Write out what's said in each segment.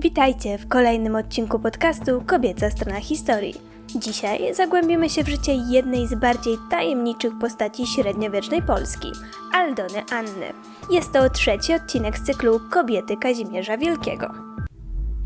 Witajcie w kolejnym odcinku podcastu Kobieca Strona Historii. Dzisiaj zagłębimy się w życie jednej z bardziej tajemniczych postaci średniowiecznej Polski Aldony Anny. Jest to trzeci odcinek z cyklu Kobiety Kazimierza Wielkiego.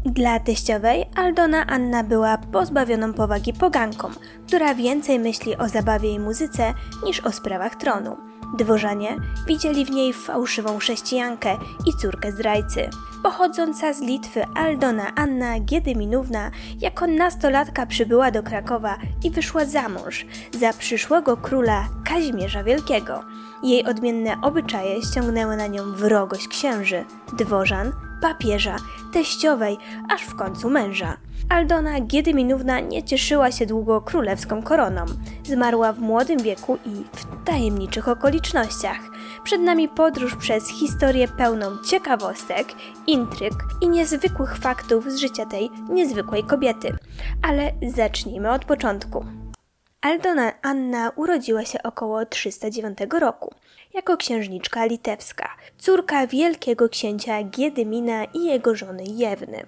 Dla teściowej Aldona Anna była pozbawioną powagi poganką, która więcej myśli o zabawie i muzyce niż o sprawach tronu. Dworzanie widzieli w niej fałszywą chrześcijankę i córkę zdrajcy. Pochodząca z Litwy Aldona Anna Giedyminówna jako nastolatka przybyła do Krakowa i wyszła za mąż za przyszłego króla Kazimierza Wielkiego. Jej odmienne obyczaje ściągnęły na nią wrogość księży, dworzan, papieża, teściowej, aż w końcu męża. Aldona Giedyminówna nie cieszyła się długo królewską koroną. Zmarła w młodym wieku i w tajemniczych okolicznościach. Przed nami podróż przez historię pełną ciekawostek, intryg i niezwykłych faktów z życia tej niezwykłej kobiety. Ale zacznijmy od początku. Aldona Anna urodziła się około 309 roku jako księżniczka litewska, córka wielkiego księcia Giedymina i jego żony Jewny.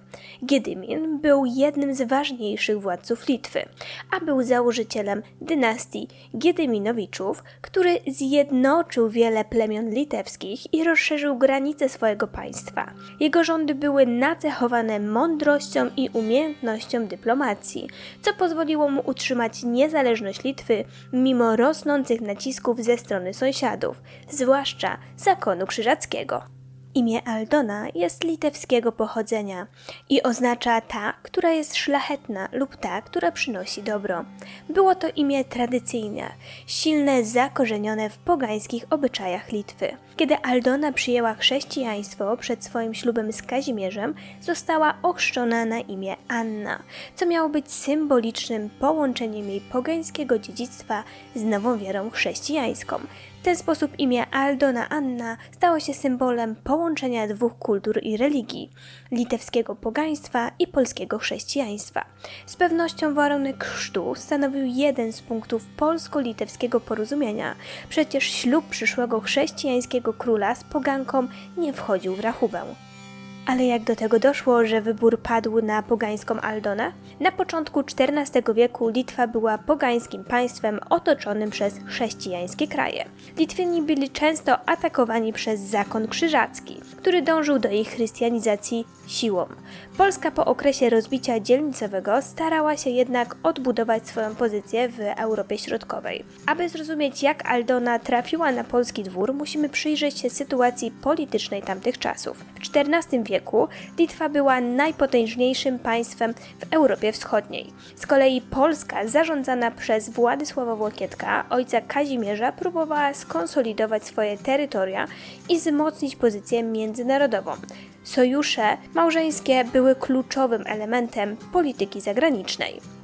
Giedymin był jednym z ważniejszych władców Litwy, a był założycielem dynastii Giedyminowiczów, który zjednoczył wiele plemion litewskich i rozszerzył granice swojego państwa. Jego rządy były nacechowane mądrością i umiejętnością dyplomacji, co pozwoliło mu utrzymać niezależność Litwy mimo rosnących nacisków ze strony sąsiadów, zwłaszcza zakonu krzyżackiego. Imię Aldona jest litewskiego pochodzenia i oznacza ta, która jest szlachetna lub ta, która przynosi dobro. Było to imię tradycyjne, silne, zakorzenione w pogańskich obyczajach Litwy. Kiedy Aldona przyjęła chrześcijaństwo przed swoim ślubem z Kazimierzem, została ochrzczona na imię Anna, co miało być symbolicznym połączeniem jej pogańskiego dziedzictwa z nową wiarą chrześcijańską. W ten sposób imię Aldona Anna stało się symbolem połączenia dwóch kultur i religii litewskiego pogaństwa i polskiego chrześcijaństwa. Z pewnością warunek chrztu stanowił jeden z punktów polsko-litewskiego porozumienia. Przecież ślub przyszłego chrześcijańskiego króla z poganką nie wchodził w rachubę. Ale jak do tego doszło, że wybór padł na pogańską Aldonę? Na początku XIV wieku Litwa była pogańskim państwem otoczonym przez chrześcijańskie kraje. Litwini byli często atakowani przez zakon krzyżacki, który dążył do ich chrystianizacji siłą. Polska po okresie rozbicia dzielnicowego starała się jednak odbudować swoją pozycję w Europie Środkowej. Aby zrozumieć, jak Aldona trafiła na polski dwór, musimy przyjrzeć się sytuacji politycznej tamtych czasów. XIV wieku Litwa była najpotężniejszym państwem w Europie Wschodniej. Z kolei Polska, zarządzana przez Władysława Łokietka, ojca Kazimierza, próbowała skonsolidować swoje terytoria i wzmocnić pozycję międzynarodową. Sojusze małżeńskie były kluczowym elementem polityki zagranicznej.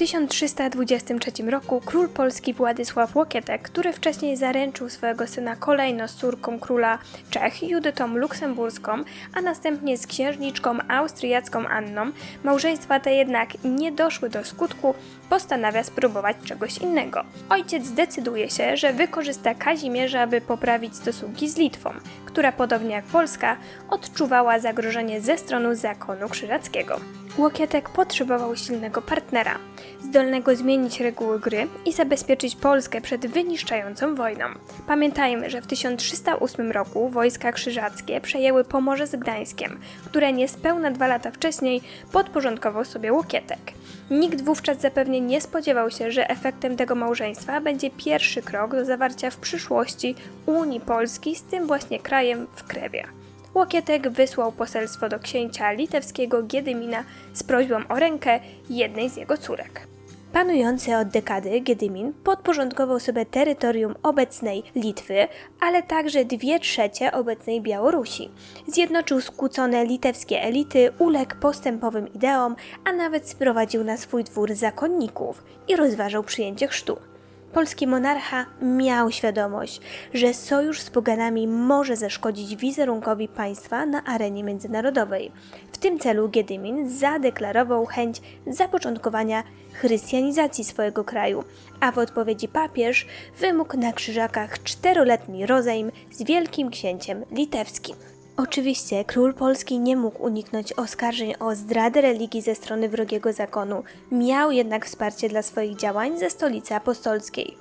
W 1323 roku król polski Władysław Łokietek, który wcześniej zaręczył swojego syna kolejno z córką króla Czech Judytą Luksemburską, a następnie z księżniczką austriacką Anną, małżeństwa te jednak nie doszły do skutku, postanawia spróbować czegoś innego. Ojciec decyduje się, że wykorzysta Kazimierza, by poprawić stosunki z Litwą, która podobnie jak Polska odczuwała zagrożenie ze strony zakonu krzyżackiego. Łokietek potrzebował silnego partnera, zdolnego zmienić reguły gry i zabezpieczyć Polskę przed wyniszczającą wojną. Pamiętajmy, że w 1308 roku wojska krzyżackie przejęły Pomorze z Gdańskiem, które niespełna dwa lata wcześniej podporządkował sobie Łokietek. Nikt wówczas zapewnie nie spodziewał się, że efektem tego małżeństwa będzie pierwszy krok do zawarcia w przyszłości Unii Polski z tym właśnie krajem w krewie. Łokietek wysłał poselstwo do księcia litewskiego Giedymina z prośbą o rękę jednej z jego córek. Panujący od dekady Giedymin podporządkował sobie terytorium obecnej Litwy, ale także dwie trzecie obecnej Białorusi. Zjednoczył skłócone litewskie elity, uległ postępowym ideom, a nawet sprowadził na swój dwór zakonników i rozważał przyjęcie chrztu. Polski monarcha miał świadomość, że sojusz z poganami może zaszkodzić wizerunkowi państwa na arenie międzynarodowej. W tym celu Giedymin zadeklarował chęć zapoczątkowania chrystianizacji swojego kraju, a w odpowiedzi papież wymógł na krzyżakach czteroletni rozejm z wielkim księciem litewskim. Oczywiście król Polski nie mógł uniknąć oskarżeń o zdradę religii ze strony wrogiego zakonu, miał jednak wsparcie dla swoich działań ze stolicy apostolskiej.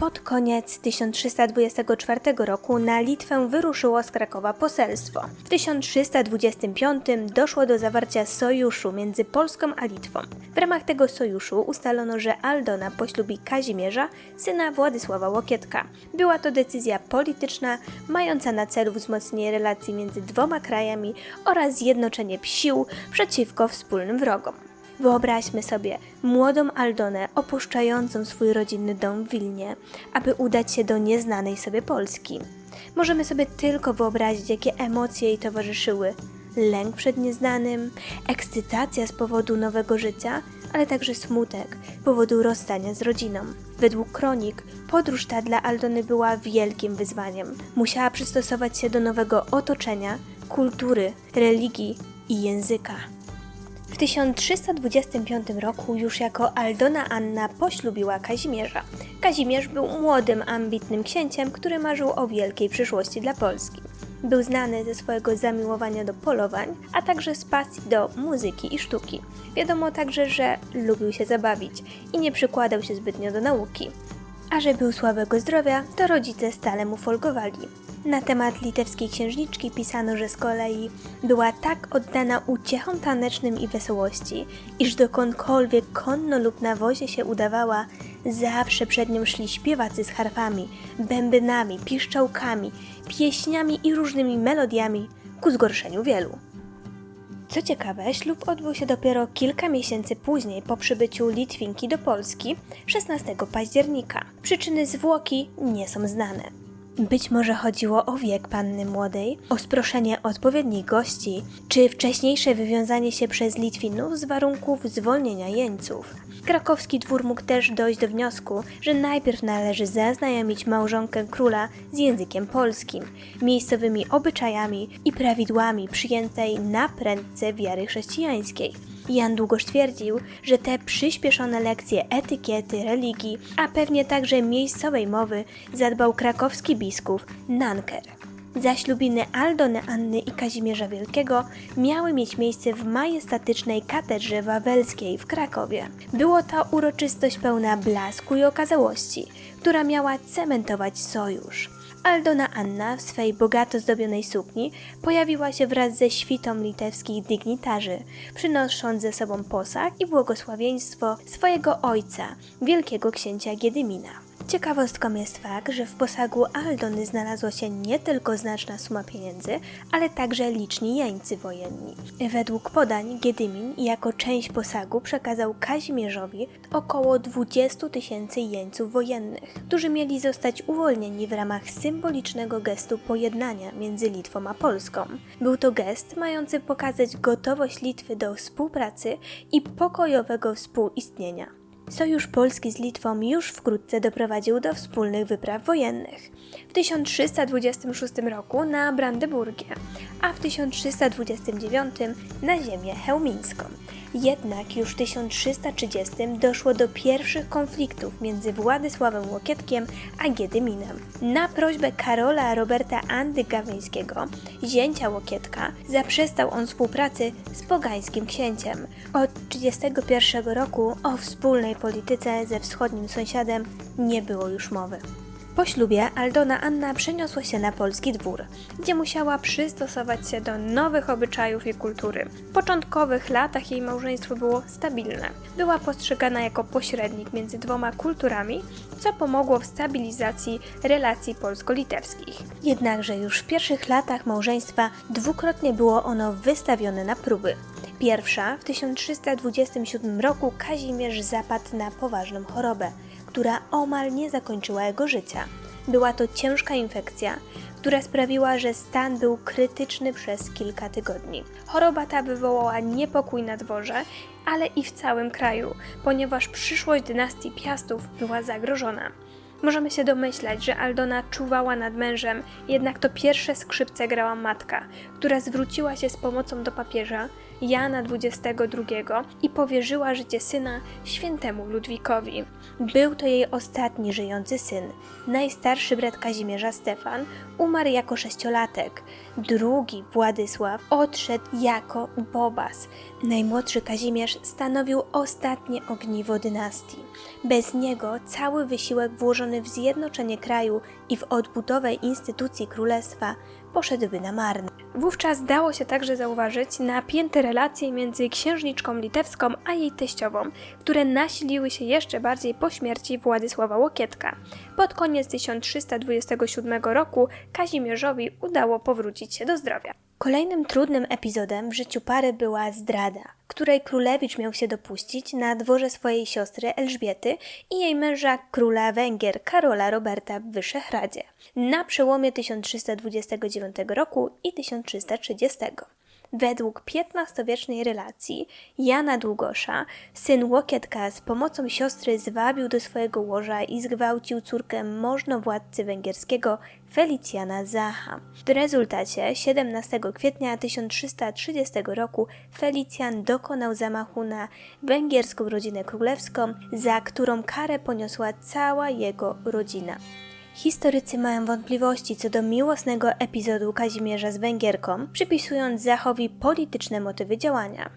Pod koniec 1324 roku na Litwę wyruszyło z Krakowa poselstwo. W 1325 doszło do zawarcia sojuszu między Polską a Litwą. W ramach tego sojuszu ustalono, że Aldona poślubi Kazimierza, syna Władysława Łokietka. Była to decyzja polityczna, mająca na celu wzmocnienie relacji między dwoma krajami oraz zjednoczenie sił przeciwko wspólnym wrogom. Wyobraźmy sobie młodą Aldonę opuszczającą swój rodzinny dom w Wilnie, aby udać się do nieznanej sobie Polski. Możemy sobie tylko wyobrazić, jakie emocje jej towarzyszyły. Lęk przed nieznanym, ekscytacja z powodu nowego życia, ale także smutek powodu rozstania z rodziną. Według kronik, podróż ta dla Aldony była wielkim wyzwaniem. Musiała przystosować się do nowego otoczenia, kultury, religii i języka. W 1325 roku już jako Aldona Anna poślubiła Kazimierza. Kazimierz był młodym, ambitnym księciem, który marzył o wielkiej przyszłości dla Polski. Był znany ze swojego zamiłowania do polowań, a także z pasji do muzyki i sztuki. Wiadomo także, że lubił się zabawić i nie przykładał się zbytnio do nauki. A że był słabego zdrowia, to rodzice stale mu folgowali. Na temat litewskiej księżniczki pisano, że z kolei była tak oddana uciechom tanecznym i wesołości, iż dokądkolwiek konno lub na wozie się udawała, zawsze przed nią szli śpiewacy z harfami, bębenami, piszczałkami, pieśniami i różnymi melodiami, ku zgorszeniu wielu. Co ciekawe, ślub odbył się dopiero kilka miesięcy później po przybyciu Litwinki do Polski 16 października. Przyczyny zwłoki nie są znane. Być może chodziło o wiek panny młodej, o sproszenie odpowiednich gości, czy wcześniejsze wywiązanie się przez Litwinów z warunków zwolnienia jeńców. Krakowski dwór mógł też dojść do wniosku, że najpierw należy zaznajomić małżonkę króla z językiem polskim, miejscowymi obyczajami i prawidłami przyjętej na prędce wiary chrześcijańskiej. Jan Długosz twierdził, że te przyspieszone lekcje etykiety, religii, a pewnie także miejscowej mowy zadbał krakowski biskup Nanker. Zaślubiny Aldony Anny i Kazimierza Wielkiego miały mieć miejsce w majestatycznej katedrze wawelskiej w Krakowie. Było to uroczystość pełna blasku i okazałości, która miała cementować sojusz. Aldona Anna w swej bogato zdobionej sukni pojawiła się wraz ze świtą litewskich dygnitarzy, przynosząc ze sobą posag i błogosławieństwo swojego ojca, wielkiego księcia Giedymina. Ciekawostką jest fakt, że w posagu Aldony znalazła się nie tylko znaczna suma pieniędzy, ale także liczni jeńcy wojenni. Według podań Giedymin jako część posagu przekazał Kazimierzowi około 20 tysięcy jeńców wojennych, którzy mieli zostać uwolnieni w ramach symbolicznego gestu pojednania między Litwą a Polską. Był to gest mający pokazać gotowość Litwy do współpracy i pokojowego współistnienia. Sojusz Polski z Litwą już wkrótce doprowadził do wspólnych wypraw wojennych. W 1326 roku na Brandeburgię, a w 1329 na ziemię chełmińską. Jednak już w 1330 doszło do pierwszych konfliktów między Władysławem Łokietkiem a Giedyminem. Na prośbę Karola Roberta Andy Gaweńskiego, zięcia Łokietka, zaprzestał on współpracy z pogańskim księciem. Od 1931 roku o wspólnej polityce ze wschodnim sąsiadem nie było już mowy. Po ślubie Aldona Anna przeniosła się na polski dwór, gdzie musiała przystosować się do nowych obyczajów i kultury. W początkowych latach jej małżeństwo było stabilne. Była postrzegana jako pośrednik między dwoma kulturami, co pomogło w stabilizacji relacji polsko-litewskich. Jednakże już w pierwszych latach małżeństwa dwukrotnie było ono wystawione na próby. Pierwsza w 1327 roku Kazimierz zapadł na poważną chorobę która omal nie zakończyła jego życia. Była to ciężka infekcja, która sprawiła, że stan był krytyczny przez kilka tygodni. Choroba ta wywołała niepokój na dworze, ale i w całym kraju, ponieważ przyszłość dynastii Piastów była zagrożona. Możemy się domyślać, że Aldona czuwała nad mężem, jednak to pierwsze skrzypce grała matka, która zwróciła się z pomocą do papieża Jana XXII i powierzyła życie syna świętemu Ludwikowi. Był to jej ostatni żyjący syn. Najstarszy brat Kazimierza Stefan umarł jako sześciolatek. Drugi, Władysław, odszedł jako Bobas. Najmłodszy Kazimierz stanowił ostatnie ogniwo dynastii. Bez niego cały wysiłek włożony w zjednoczenie kraju i w odbudowę instytucji królestwa poszedłby na marne. Wówczas dało się także zauważyć napięte relacje między księżniczką litewską a jej teściową, które nasiliły się jeszcze bardziej po śmierci Władysława Łokietka. Pod koniec 1327 roku Kazimierzowi udało powrócić się do zdrowia. Kolejnym trudnym epizodem w życiu pary była zdrada, której królewicz miał się dopuścić na dworze swojej siostry Elżbiety i jej męża króla Węgier Karola Roberta w Wyszehradzie na przełomie 1329 roku i 1330. Według XV-wiecznej relacji Jana Długosza, syn Łokietka z pomocą siostry zwabił do swojego łoża i zgwałcił córkę możnowładcy węgierskiego Felicjana Zacha. W rezultacie 17 kwietnia 1330 roku Felicjan dokonał zamachu na węgierską rodzinę królewską, za którą karę poniosła cała jego rodzina. Historycy mają wątpliwości co do miłosnego epizodu Kazimierza z Węgierką, przypisując Zachowi polityczne motywy działania.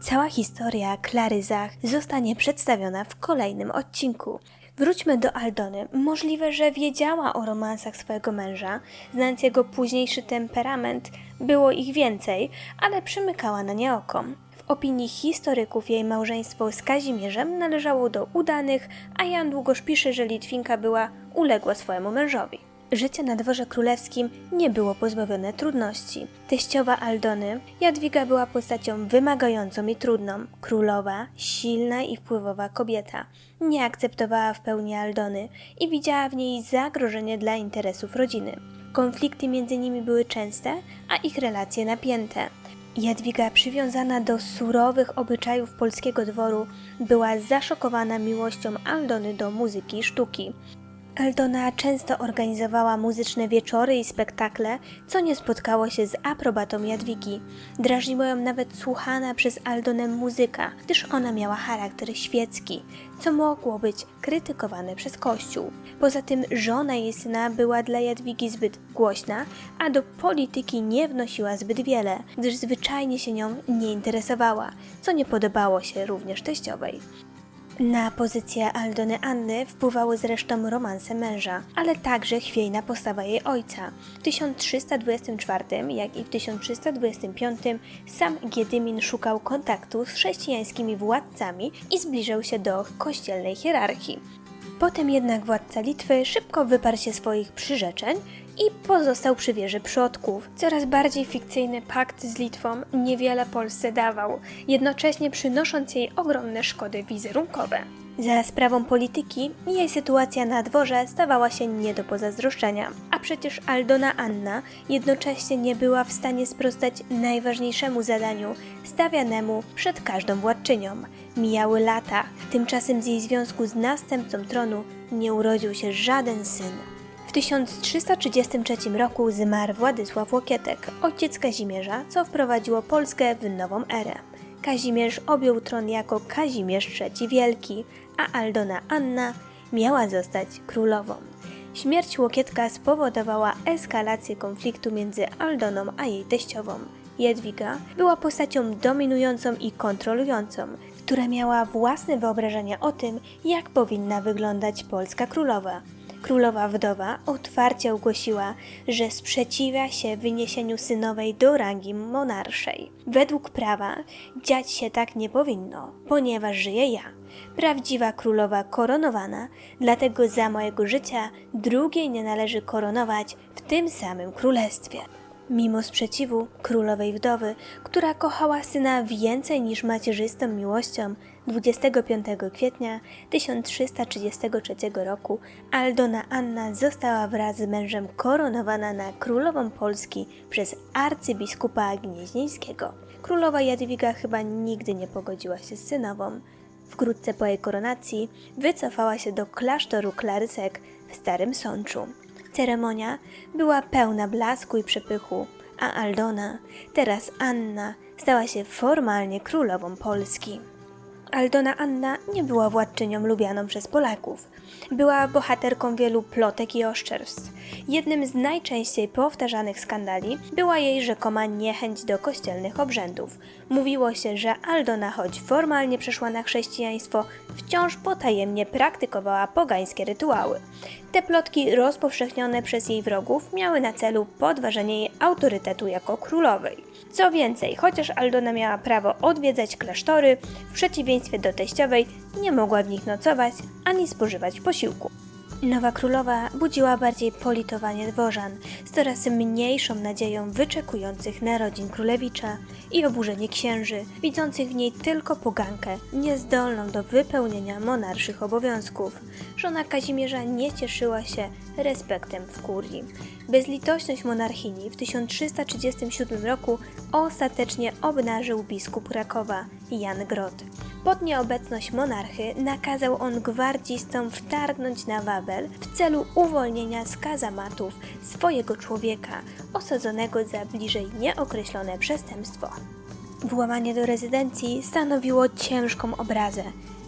Cała historia Klary Zach zostanie przedstawiona w kolejnym odcinku. Wróćmy do Aldony. Możliwe, że wiedziała o romansach swojego męża, znając jego późniejszy temperament, było ich więcej, ale przymykała na nie oko. W opinii historyków jej małżeństwo z Kazimierzem należało do udanych, a Jan Długosz pisze, że Litwinka była uległa swojemu mężowi. Życie na dworze królewskim nie było pozbawione trudności. Teściowa Aldony, Jadwiga była postacią wymagającą i trudną. Królowa, silna i wpływowa kobieta. Nie akceptowała w pełni Aldony i widziała w niej zagrożenie dla interesów rodziny. Konflikty między nimi były częste, a ich relacje napięte. Jadwiga, przywiązana do surowych obyczajów polskiego dworu, była zaszokowana miłością Aldony do muzyki i sztuki. Aldona często organizowała muzyczne wieczory i spektakle, co nie spotkało się z aprobatą Jadwigi. Drażniła ją nawet słuchana przez Aldonę muzyka, gdyż ona miała charakter świecki, co mogło być krytykowane przez Kościół. Poza tym żona jej syna była dla Jadwigi zbyt głośna, a do polityki nie wnosiła zbyt wiele, gdyż zwyczajnie się nią nie interesowała, co nie podobało się również teściowej. Na pozycję Aldony Anny wpływały zresztą romanse męża, ale także chwiejna postawa jej ojca. W 1324, jak i w 1325 sam Giedymin szukał kontaktu z chrześcijańskimi władcami i zbliżał się do kościelnej hierarchii. Potem jednak władca Litwy szybko wyparł się swoich przyrzeczeń i pozostał przy wierze przodków. Coraz bardziej fikcyjny pakt z Litwą niewiele Polsce dawał, jednocześnie przynosząc jej ogromne szkody wizerunkowe. Za sprawą polityki jej sytuacja na dworze stawała się nie do pozazdroszczenia, a przecież Aldona Anna jednocześnie nie była w stanie sprostać najważniejszemu zadaniu stawianemu przed każdą władczynią. Mijały lata, tymczasem z jej związku z następcą tronu nie urodził się żaden syn. W 1333 roku zmarł Władysław Łokietek, ojciec Kazimierza, co wprowadziło Polskę w nową erę. Kazimierz objął tron jako Kazimierz III Wielki, a Aldona Anna miała zostać królową. Śmierć Łokietka spowodowała eskalację konfliktu między Aldoną a jej teściową. Jadwiga była postacią dominującą i kontrolującą, która miała własne wyobrażenia o tym, jak powinna wyglądać polska królowa. Królowa wdowa otwarcie ogłosiła, że sprzeciwia się wyniesieniu synowej do rangi monarszej. Według prawa dziać się tak nie powinno, ponieważ żyję ja, prawdziwa królowa koronowana, dlatego za mojego życia drugiej nie należy koronować w tym samym królestwie. Mimo sprzeciwu królowej wdowy, która kochała syna więcej niż macierzystą miłością, 25 kwietnia 1333 roku Aldona Anna została wraz z mężem koronowana na królową Polski przez arcybiskupa Gnieźnieńskiego. Królowa Jadwiga chyba nigdy nie pogodziła się z synową. Wkrótce po jej koronacji wycofała się do klasztoru Klarysek, w Starym Sączu. Ceremonia była pełna blasku i przepychu, a Aldona, teraz Anna, stała się formalnie królową Polski. Aldona Anna nie była władczynią lubianą przez Polaków. Była bohaterką wielu plotek i oszczerstw. Jednym z najczęściej powtarzanych skandali była jej rzekoma niechęć do kościelnych obrzędów. Mówiło się, że Aldona, choć formalnie przeszła na chrześcijaństwo, wciąż potajemnie praktykowała pogańskie rytuały. Te plotki rozpowszechnione przez jej wrogów miały na celu podważenie jej autorytetu jako królowej. Co więcej, chociaż Aldona miała prawo odwiedzać klasztory, w przeciwieństwie do teściowej nie mogła w nich nocować ani spożywać posiłku. Nowa królowa budziła bardziej politowanie dworzan, z coraz mniejszą nadzieją wyczekujących narodzin królewicza i oburzenie księży, widzących w niej tylko pogankę, niezdolną do wypełnienia monarszych obowiązków. Żona Kazimierza nie cieszyła się respektem w kurii. Bezlitośność monarchini w 1337 roku ostatecznie obnażył biskup Krakowa, Jan Grot. Pod nieobecność monarchy nakazał on gwardzistom wtargnąć na Wawel w celu uwolnienia z kazamatów swojego człowieka, osadzonego za bliżej nieokreślone przestępstwo. Włamanie do rezydencji stanowiło ciężką obrazę,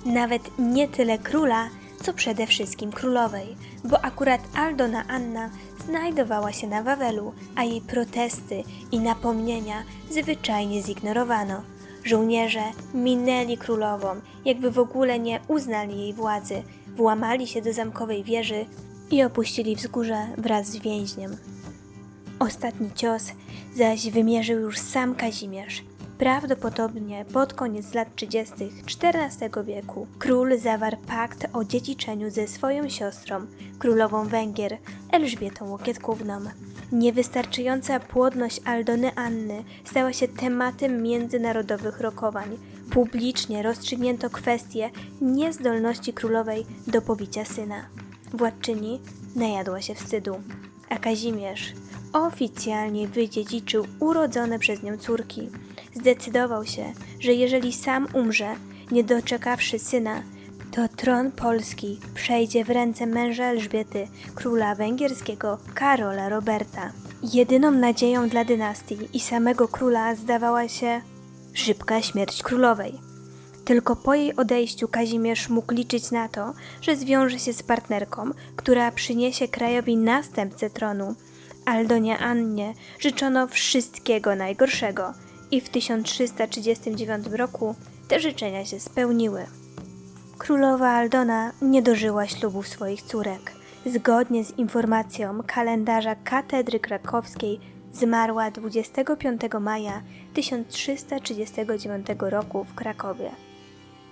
nawet nie tyle króla, co przede wszystkim królowej, bo akurat Aldona Anna znajdowała się na Wawelu, a jej protesty i napomnienia zwyczajnie zignorowano. Żołnierze minęli królową, jakby w ogóle nie uznali jej władzy, włamali się do zamkowej wieży i opuścili wzgórze wraz z więźniem. Ostatni cios zaś wymierzył już sam Kazimierz. Prawdopodobnie pod koniec lat 30. XIV wieku król zawarł pakt o dziedziczeniu ze swoją siostrą, królową Węgier, Elżbietą Łokietkówną. Niewystarczająca płodność Aldony Anny stała się tematem międzynarodowych rokowań. Publicznie rozstrzygnięto kwestię niezdolności królowej do powicia syna. Władczyni najadła się wstydu, a Kazimierz oficjalnie wydziedziczył urodzone przez nią córki. Zdecydował się, że jeżeli sam umrze, nie doczekawszy syna, to tron polski przejdzie w ręce męża Elżbiety, króla węgierskiego Karola Roberta. Jedyną nadzieją dla dynastii i samego króla zdawała się szybka śmierć królowej. Tylko po jej odejściu Kazimierz mógł liczyć na to, że zwiąże się z partnerką, która przyniesie krajowi następcę tronu. Aldonie Annie życzono wszystkiego najgorszego i w 1339 roku te życzenia się spełniły. Królowa Aldona nie dożyła ślubów swoich córek. Zgodnie z informacją kalendarza katedry krakowskiej zmarła 25 maja 1339 roku w Krakowie.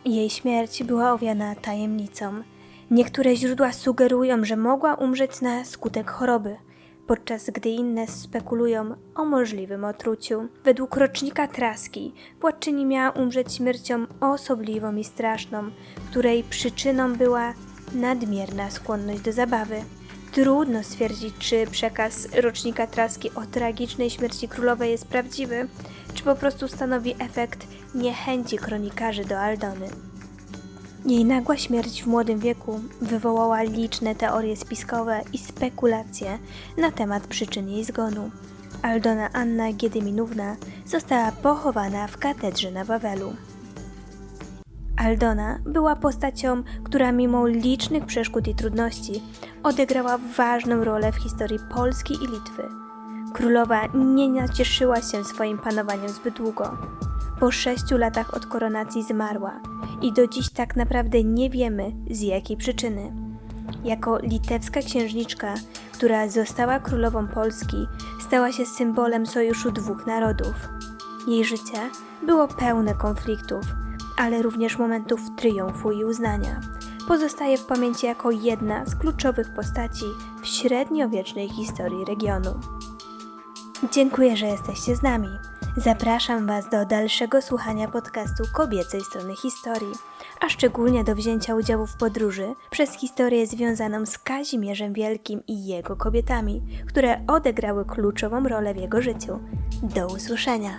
Jej śmierć była owiana tajemnicą. Niektóre źródła sugerują, że mogła umrzeć na skutek choroby, podczas gdy inne spekulują o możliwym otruciu. Według rocznika Traski władczyni miała umrzeć śmiercią osobliwą i straszną, której przyczyną była nadmierna skłonność do zabawy. Trudno stwierdzić, czy przekaz rocznika Traski o tragicznej śmierci królowej jest prawdziwy, czy po prostu stanowi efekt niechęci kronikarzy do Aldony. Jej nagła śmierć w młodym wieku wywołała liczne teorie spiskowe i spekulacje na temat przyczyn jej zgonu. Aldona Anna Giedyminówna została pochowana w katedrze na Wawelu. Aldona była postacią, która mimo licznych przeszkód i trudności odegrała ważną rolę w historii Polski i Litwy. Królowa nie nacieszyła się swoim panowaniem zbyt długo. Po sześciu latach od koronacji zmarła i do dziś tak naprawdę nie wiemy z jakiej przyczyny. Jako litewska księżniczka, która została królową Polski, stała się symbolem sojuszu dwóch narodów. Jej życie było pełne konfliktów, ale również momentów triumfu i uznania. Pozostaje w pamięci jako jedna z kluczowych postaci w średniowiecznej historii regionu. Dziękuję, że jesteście z nami. Zapraszam Was do dalszego słuchania podcastu Kobiecej Strony Historii, a szczególnie do wzięcia udziału w podróży przez historię związaną z Kazimierzem Wielkim i jego kobietami, które odegrały kluczową rolę w jego życiu. Do usłyszenia!